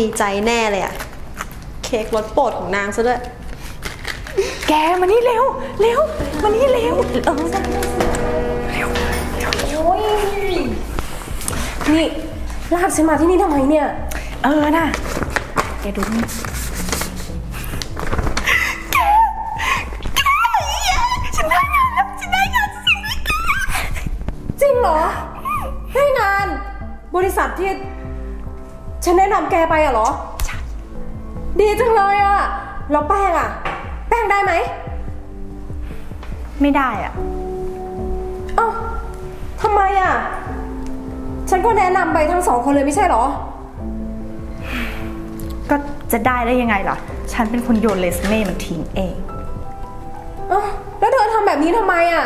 ดีใจแน่เลยอะเค้กรสโปรดของนางซะด้วย แกมานี่เร็ว เร็ว มานี่เร็ว เออเร็วโอ้ยนี่ลากฉันมาที่นี่ทำไมเนี่ย เออน่ะ แกดูนี่ ไปอะเหรอ ดีจังเลยอะแล้วแป้งอะแป้งได้ไหมไม่ได้อะเอ้าทำไมอะฉันก็แนะนำไปทั้งสองคนเลยไม่ใช่เหรอ ก็จะได้ได้ยังไงล่ะ ฉันเป็นคนโยนเรซูเม่มันทิ้งเอง เอ้าแล้วเธอทำแบบนี้ทำไมอะ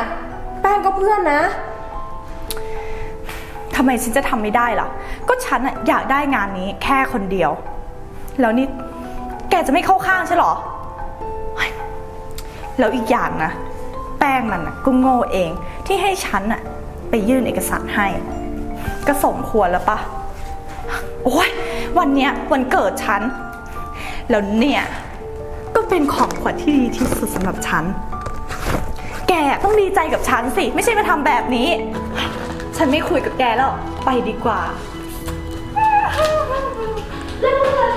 แป้งก็เพื่อนนะ ทำไมฉันจะทำไม่ได้ล่ะ ก็ฉันอะอยากได้งานนี้แค่คนเดียว แล้วนี่แกจะไม่เข้าข้างใช่หรอเฮ้ยแล้วอีกอย่างนะ แป้งมันนะก็โง่เองที่ให้ฉันอะไปยื่นเอกสารให้ ก็สมควรแล้วปะโอ้ยวันเนี้ยวันเกิดฉัน แล้วเนี่ย ก็เป็นของขวัญที่ดีที่สุดสำหรับฉัน แกต้องดีใจกับฉันสิ ไม่ใช่มาทำแบบนี้ ฉันไม่คุยกับแกแล้ว ไปดีกว่าแก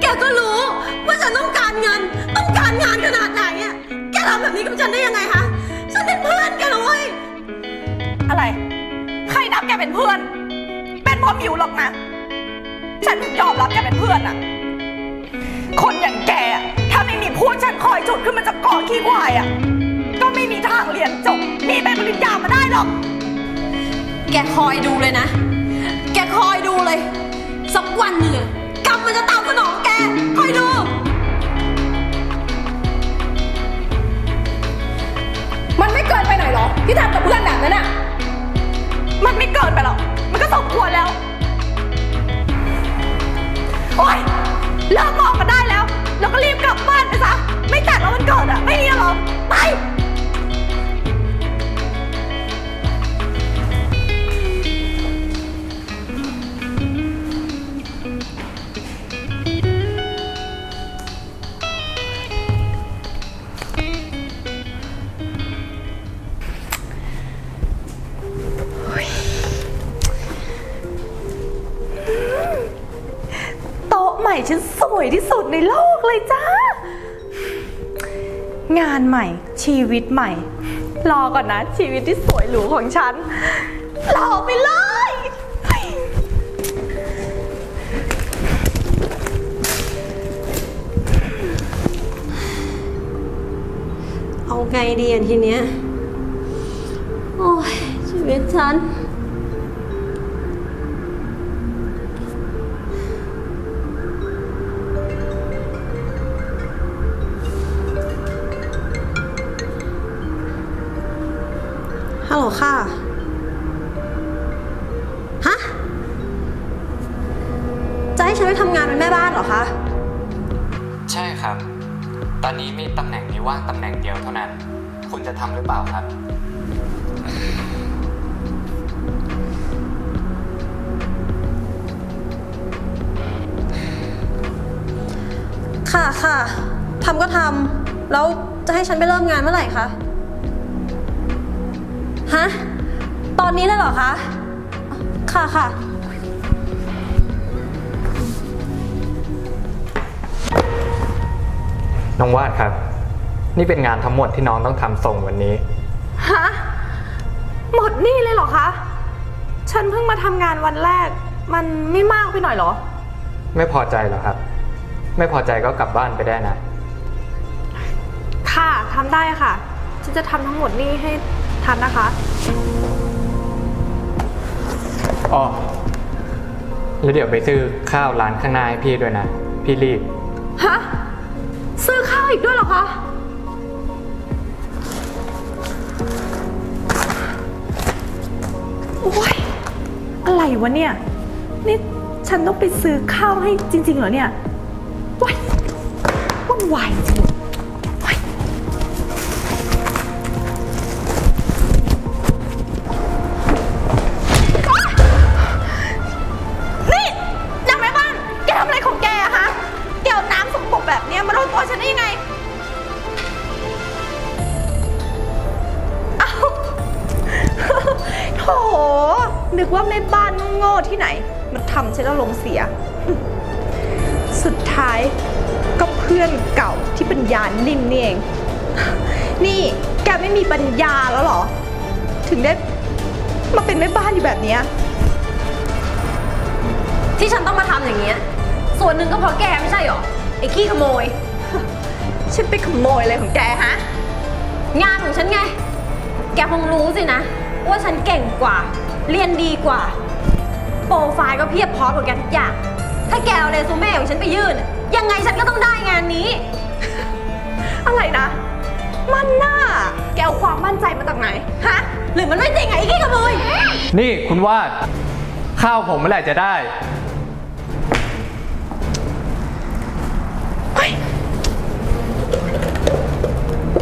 แกก็รู้ว่าฉันต้องการเงิน ต้องการงานขนาดไหนอะแกทำแบบนี้กับฉันได้ยังไงคะฉันเป็นเพื่อนแกนะเว้ยอะไร ใครนับแกเป็นเพื่อน เป็นเพราะมิวหรอกนะ ฉันถึงยอมรับแกเป็นเพื่อนอะคนอย่างแกอะถ้าไม่มีพวกฉันคอยจุดขึ้นมาจากกองขี้ควายอะก็ไม่มีทางเรียนจบ มีใบปริญญามาได้หรอก แกคอยดูเลยนะ แกคอยดูเลย สักวันหนึ่งอะกรร มมันจะตามสนองแกคอยดู มันไม่เกินไปหน่อยเหรอ ที่ทำกับเพื่อนแบบนั้นอะมันไม่เกินไปหรอก หม่ฉันสวยที่สุดในโลกเลยจ้างานใหม่ชีวิตใหม่ รอก่อนนะ ชีวิตที่สวยหรูของฉันรอไปเลย เอาไงดีอะทีเนี้ย โอ้ยชีวิตฉัน ฮัลโหลค่ะ ฮะ จะให้ฉันไปทำงานเป็นแม่บ้านเหรอคะ ใช่ครับ ตอนนี้มีตำแหน่งนี้ว่างตำแหน่งเดียวเท่านั้น คุณจะทำหรือเปล่าครับ ค่ะค่ะทำก็ทำแล้วจะให้ฉันไปเริ่มงานเมื่อไหร่คะ ฮะ ตอนนี้เลยเหรอคะ ค่ะค่ะ น้องวาดครับ นี่เป็นงานทั้งหมดที่น้องต้องทำส่งวันนี้ ฮะ หมดหนี่เลยเหรอคะ ฉันเพิ่งมาทำงานวันแรก มันไม่มากไปหน่อยเหรอ ไม่พอใจเหรอครับ ไม่พอใจก็กลับบ้านไปได้นะ ค่ะทำได้ค่ะ ฉันจะทำทั้งหมดนี่ให้ ทันนะคะ อ๋อ แล้วเดี๋ยวไปซื้อข้าวร้านข้างหน้าให้พี่ด้วยนะพพี่รีบ ฮะ ซื้อข้าวอีกด้วยเหรอคะ โอ้ย อะไรวะเนี่ย นี่ฉันต้องไปซื้อข้าวให้จริง ๆ เหรอเนี่ยว้ายวุ่นวายจริง นิ่มนี่เองนี่แกไม่มีปัญญาแล้วเหรอ ถึงได้มาเป็นแม่บ้านอยู่แบบเนี้ยที่ฉันต้องมาทำอย่างเงี้ย ส่วนหนึ่งก็เพราะแกไม่ใช่หรอ ไอ้ขี้ขโมย ฉันไปขโมยอะไรของแกฮะ งานของฉันไง แกคงรู้สินะ ว่าฉันเก่งกว่า เรียนดีกว่า โปรไฟล์ก็เพียบพร้อมกว่าแกทุกอย่าง ถ้าแกเอาเรซูเม่ของฉันไปยื่น ยังไงฉันก็ต้องได้งานนี้ อะไรนะ มันน่าแกเอาความมั่นใจมาจากไหน ฮะ หรือมันไม่จริงไงไอ้ขี้ขโมยนี่คุณวาด ข้าวผมเมื่อไหร่จะได้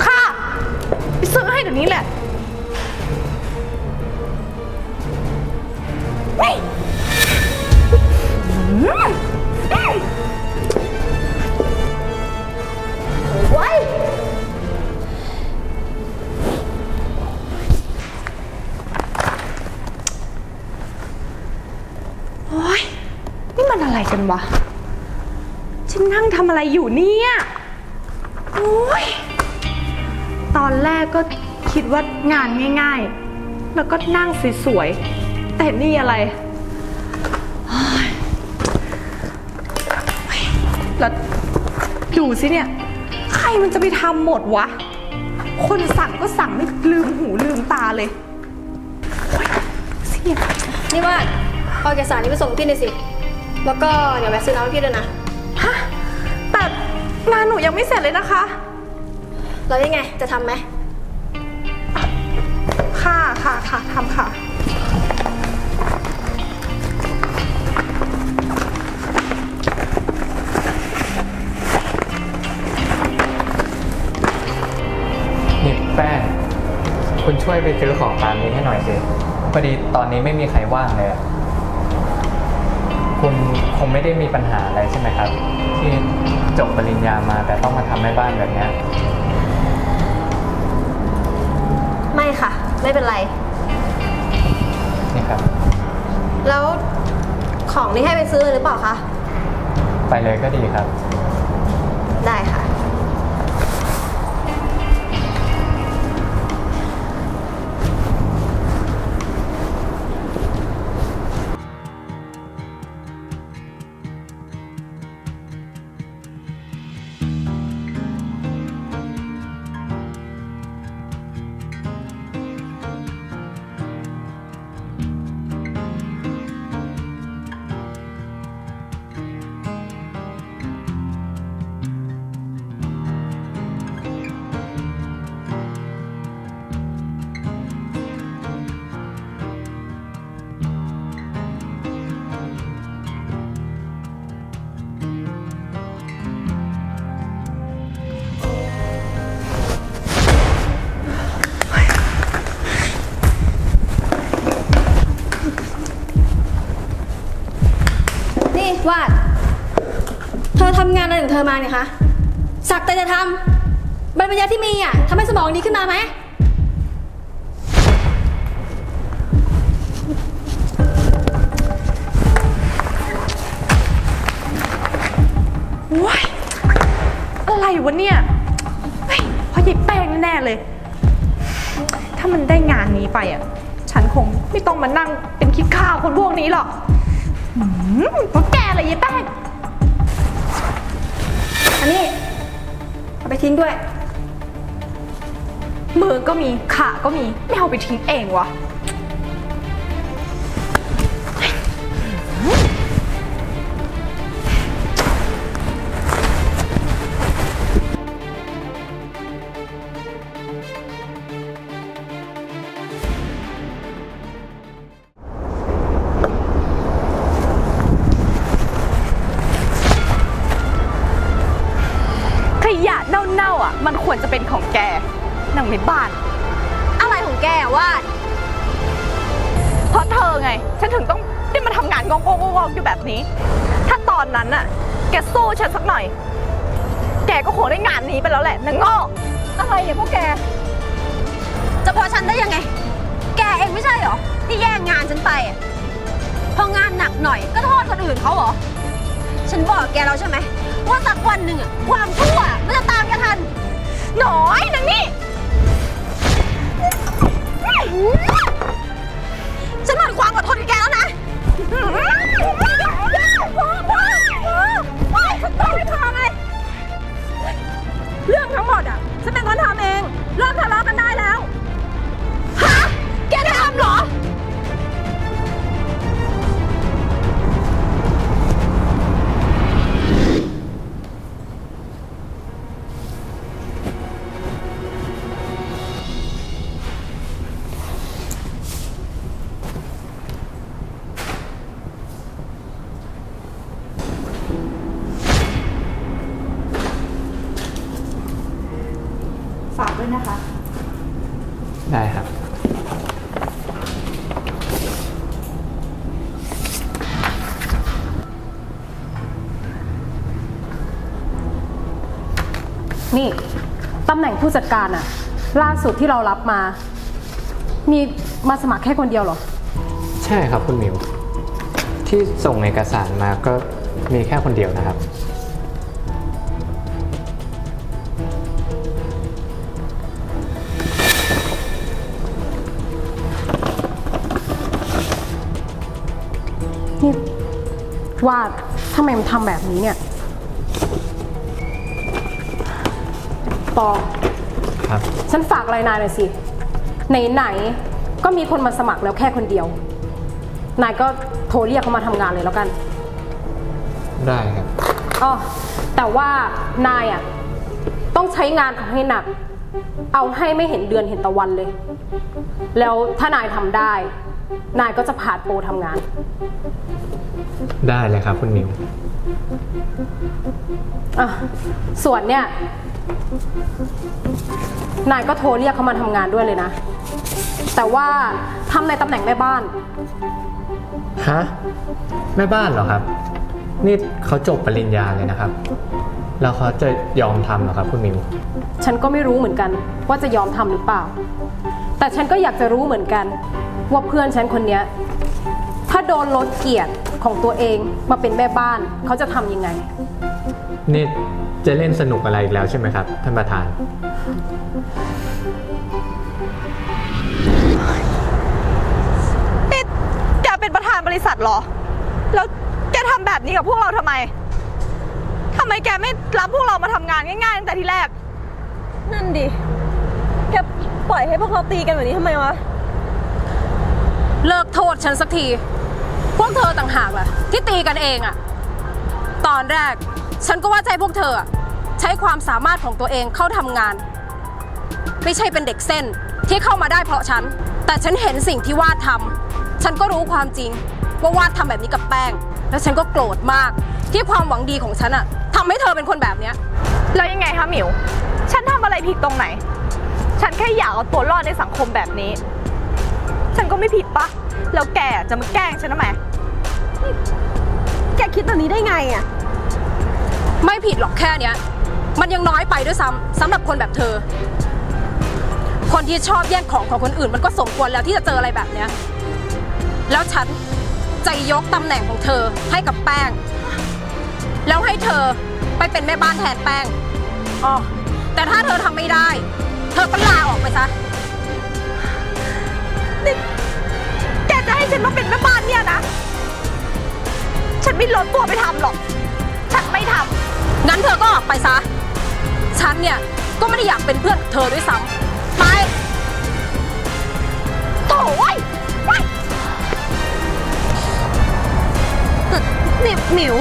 ค่ะไปซื้อให้เดี๋ยวนี้แหละ นี่อืม ฉันอะไรกันวะ ฉันนั่งทำอะไรอยู่เนี่ยโอ้ยตอนแรกก็คิดว่างานง่ายๆ แล้วก็นั่งสวยๆ แต่นี่อะไร แล้วดูสิเนี่ย ใครมันจะไปทำหมดวะ คนสั่งก็สั่งไม่ลืมหูลืมตาเลยโอ๊ยเสียนี่ว่าเอาเอกสารนี้ไปส่งพี่หน่อยสิ แล้วก็เดี๋ยวแวะซื้อน้ำให้พี่ด้วยนะ ฮะ แต่งานหนูยังไม่เสร็จเลยนะคะ แล้วยังไง จะทำไหม ค่ะค่ะค่ะทำค่ะ นี่แป้งคุณช่วยไปซื้อของตามนี้ให้หน่อยสิพอดีตอนนี้ไม่มีใครว่างเลยอะ คุณคงไม่ได้มีปัญหาอะไรใช่ไหมครับ ที่จบปริญญามาแต่ต้องมาทำแม่บ้านแบบเนี้ยไม่ค่ะ ไม่เป็นไร นี่ครับ แล้วของนี่ให้ไปซื้อหรือเปล่าคะ ไปเลยก็ดีครับ ได้ค่ะ อะไรของเธอมาเนี่ยคะ สักแต่จะทำบรรยาที่มีอะทำให้สมองดีขึ้นมาไหม ว้ายอะไรวะเนี่ยเฮ้ยเพราะยายแป้งแน่ๆเลย ถ้ามันได้งานนี้ไปอะ ฉันคงไม่ต้องมานั่งเป็นคิดข้าวคนพวกนี้หรอกหืมเพราะแกเลยยายแป้ง นนี้ เอาไปทิ้งด้วย มือก็มีขาก็มี ไม่เอาไปทิ้งเองวะ นสักหน่อย แกก็คงได้งานนี้ไปแล้วแหละนางโง่อะไรเนี่ยพวกแก จะพอฉันได้ยังไง แกเองไม่ใช่เหรอ ที่แย่งงานฉันไปอะพองานหนักหน่อยก็โทษคนอื่นเขาเหรอ ฉันบอกแกแล้วใช่ไหมว่าสักวันหนึ่งอะความชั่วมันจะตามแกทัน หน่อยนางนี่ ฉันหมดความอดทนกับแกแล้วนะพอพอพอ ฉันต้องไม่พอไง เรื่องทั้งหมดอะ ฉันเป็นคนทำเอง เริ่มทะเลาะกัน ฝากด้วยนะคะ ได้ครับ นี่ตำแหน่งผู้จัดการอะล่าสุดที่เรารับมา มีมาสมัครแค่คนเดียวเหรอ ใช่ครับคุณหมิว ที่ส่งเอกสารมาก็มีแค่คนเดียวนะครับ ว่าดทำไมมันทำแบบนี้เนี่ย ปอ ครับ ฉันฝากอะไรนายหน่อยสิ ไหนๆ ก็มีคนมาสมัครแล้วแค่คนเดียว นายก็โทรเรียกเขามาทำงานเลยแล้วกัน ได้ครับ อ๋อ แต่ว่านายอะ ต้องใช้งานเขาให้หนัก เอาให้ไม่เห็นเดือนเห็นตะวันเลย แล้วถ้านายทำได้ นายก็จะผ่านโปรทำงาน ได้เลยครับคุณหมิว อะ ส่วนเนี่ย นายก็โทรเรียกเขามาทำงานด้วยเลยนะ แต่ว่าทำในตำแหน่งแม่บ้าน ฮะ แม่บ้านเหรอครับ นี่เขาจบปริญญาเลยนะครับ แล้วเขาจะยอมทำเหรอครับคุณหมิว ฉันก็ไม่รู้เหมือนกัน ว่าจะยอมทำหรือเปล่า แต่ฉันก็อยากจะรู้เหมือนกัน ว่าเพื่อนฉันคนเนี้ยถ้าโดนลดเกียรติของตัวเองมาเป็นแม่บ้านเขาจะทำยังไง นี่จะเล่นสนุกอะไรอีกแล้วใช่ไหมครับ ท่านประธาน นี่แกเป็นประธานบริษัทเหรอ แล้วแกทำแบบนี้กับพวกเราทำไม ทำไมแกไม่รับพวกเรามาทำงานง่ายๆตั้งแต่ทีแรก นั่นดิ แกปล่อยให้พวกเราตีกันแบบนี้ทำไมวะ เลิกโทษฉันสักที พวกเธอต่างหากล่ะ ที่ตีกันเองอะตอนแรก ฉันก็ว่าใจพวกเธออะใช้ความสามารถของตัวเองเข้าทำงาน ไม่ใช่เป็นเด็กเส้นที่เข้ามาได้เพราะฉัน แต่ฉันเห็นสิ่งที่วาดทำฉันก็รู้ความจริง ว่าวาดทำแบบนี้กับแป้ง แล้วฉันก็โกรธมาก ที่ความหวังดีของฉันอะทำให้เธอเป็นคนแบบเนี้ยแล้วยังไงคะหมิว ฉันทำอะไรผิดตรงไหน ฉันแค่อยากเอาตัวรอดในสังคมแบบนี้ ฉันก็ไม่ผิดปะแล้วแกจะมาแกล้งฉันทำไมแกคิดแบบนี้ได้ไงอะไม่ผิดหรอกแค่เนี้ย มันยังน้อยไปด้วยซ้ำสำหรับคนแบบเธอ คนที่ชอบแย่งของของคนอื่น มันก็สมควรแล้วที่จะเจออะไรแบบเนี้ย แล้วฉันจะยกตำแหน่งของเธอให้กับแป้ง แล้วให้เธอไปเป็นแม่บ้านแทนแป้งอ๋อแต่ถ้าเธอทำไม่ได้ เธอก็ลาออกไปซะ แกจะให้ฉันมาเป็นแม่บ้านเนี่ยนะ ฉันไม่ลดตัวไปทำหรอก ฉันไม่ทำงั้นเธอก็ออกไปซะ ฉันเนี่ยก็ไม่ได้อยากเป็นเพื่อนกับเธอด้วยซ้ำไปโถ่เว้ยเว้ยแต่นี่หมิว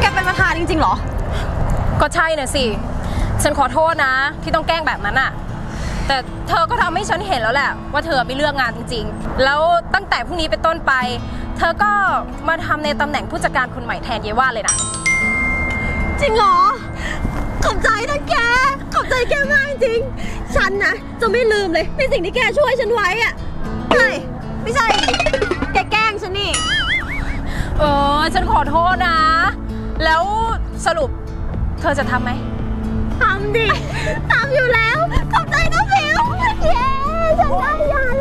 แกเป็นประธานจริงๆเหรอ ก็ใช่น่ะสิ ฉันขอโทษนะ ที่ต้องแกล้งแบบนั้นอะ แต่เธอก็ทำให้ฉันเห็นแล้วแหละ ว่าเธอไปเลือกงานจริง ๆ แล้วตั้งแต่พรุ่งนี้เป็นต้นไป เธอก็มาทำในตำแหน่งผู้จัดการคนใหม่แทนเยาว่าเลยนะ จริงเหรอ ขอบใจนะแก ขอบใจแกมากจริง ฉันนะจะไม่ลืมเลยในสิ่งที่แกช่วยฉันไว้อะใช่ไม่ใช่ แกแกล้งฉันนี่ เออ ฉันขอโทษนะ แล้วสรุปเธอจะทำไหม ทำดิ ทำอยู่แล้ว ขอ ได้ยัง